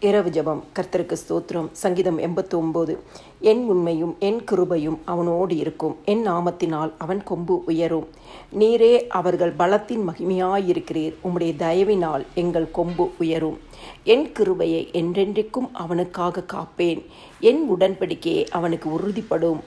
இரவு ஜபம். கர்த்தருக்கு ஸ்தோத்திரம். சங்கீதம் எண்பத்தி ஒம்பது என் உண்மையும் என் கிருபையும் அவனோடு இருக்கும். என் நாமத்தினால் அவன் கொம்பு உயரும். நீரே அவர்கள் பலத்தின் மகிமையாயிருக்கிறீர். உம்முடைய தயவினால் எங்கள் கொம்பு உயரும். என் கிருபையை என்றென்றைக்கும் அவனுக்காக காப்பேன். என் உடன்படிக்கையை அவனுக்கு உறுதிப்படும்.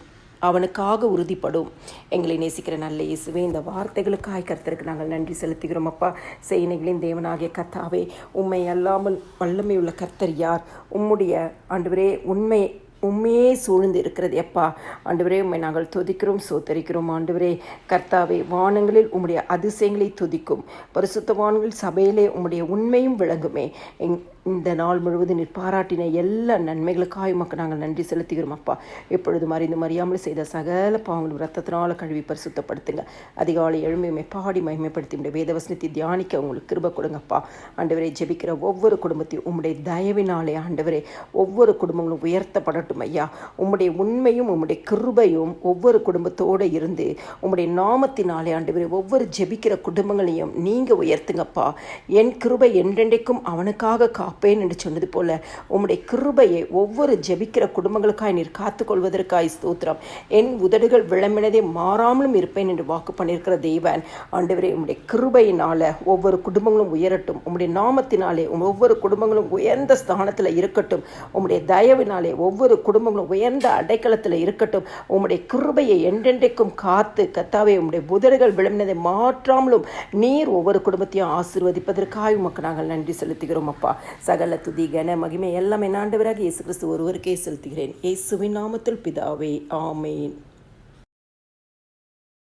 அவனுக்காக உறுதிப்படும். எங்களை நேசிக்கிற நல்ல இயேசுவே இந்த வார்த்தைகளுக்காய் கர்த்தருக்கு நாங்கள் நன்றி செலுத்துகிறோம் அப்பா. செய்னைகளின் தேவனாகிய கர்த்தாவே உண்மை அல்லாமல் வல்லமையுள்ள கர்த்தர் யார்? உம்முடைய ஆண்டவரே உண்மை உண்மையே சூழ்ந்து இருக்கிறது எப்பா ஆண்டவரே உண்மை நாங்கள் துதிக்கிறோம் சோத்தரிக்கிறோம். ஆண்டவரே கர்த்தாவே வானங்களில் உம்முடைய அதிசயங்களை துதிக்கும். பரிசுத்தவான்கள் சபையிலே உம்முடைய உண்மையும் விளங்குமே. எங் இந்த நாள் முழுவதும் நீர் பாராட்டின எல்லா நன்மைகளுக்காக உமக்கு நாங்கள் நன்றி செலுத்துகிறோம் அப்பா. எப்பொழுதும் அறிந்து மறியாமல் செய்த சகல பாவங்களும் ரத்தத்தினால் கழுவி பரிசுத்தப்படுத்துங்க. அதிகாலை எழுமையுமே பாடி மகிமைப்படுத்தி உடைய வேதவசனத்தை தியானிக்க உங்களுக்கு கிருப கொடுங்கப்பா ஆண்டவரை ஜெபிக்கிற ஒவ்வொரு குடும்பத்தையும் உம்முடைய தயவினாலே ஆண்டவரே ஒவ்வொரு குடும்பங்களும் உயர்த்தப்படட்டும் ஐயா. உம்முடைய உண்மையும் உம்முடைய கிருபையும் ஒவ்வொரு குடும்பத்தோடு இருந்து உம்முடைய நாமத்தினாலே ஆண்டவரே ஒவ்வொரு ஜெபிக்கிற குடும்பங்களையும் நீங்கள் உயர்த்துங்கப்பா என் கிருபை என்றென்றைக்கும் அவனுக்காக கா அப்பே என்று சொன்னது போல உம்முடைய கிருபையை ஒவ்வொரு ஜெபிக்கிற குடும்பங்களுக்காய் நீர் காத்துக்கொள்வதற்காய் ஸ்தோத்திரம். என் உதடுகள் விளம்பினதே மாறாமலும் இருப்பேன் என்று வாக்கு பண்ணியிருக்கிற தேவன். ஆண்டவரே உம்முடைய கிருபையினால ஒவ்வொரு குடும்பங்களும் உயரட்டும். உம்முடைய நாமத்தினாலே உம் ஒவ்வொரு குடும்பங்களும் உயர்ந்த ஸ்தானத்தில் இருக்கட்டும். உம்முடைய தயவினாலே ஒவ்வொரு குடும்பங்களும் உயர்ந்த அடைக்கலத்தில் இருக்கட்டும். உம்முடைய கிருபையை என்றென்றைக்கும் காத்து கத்தாவே உம்முடைய உதடுகள் விளம்பினதை மாற்றாமலும் நீர் ஒவ்வொரு குடும்பத்தையும் ஆசீர்வதிப்பதற்காக உமக்கு நாங்கள் நன்றி செலுத்துகிறோம் அப்பா. சகல துதி கன மகிமை எல்லாமே ஆண்டவராக இயேசு கிறிஸ்து ஒருவருக்கே செலுத்துகிறேன். இயேசுவின் நாமத்தில் பிதாவே ஆமேன்.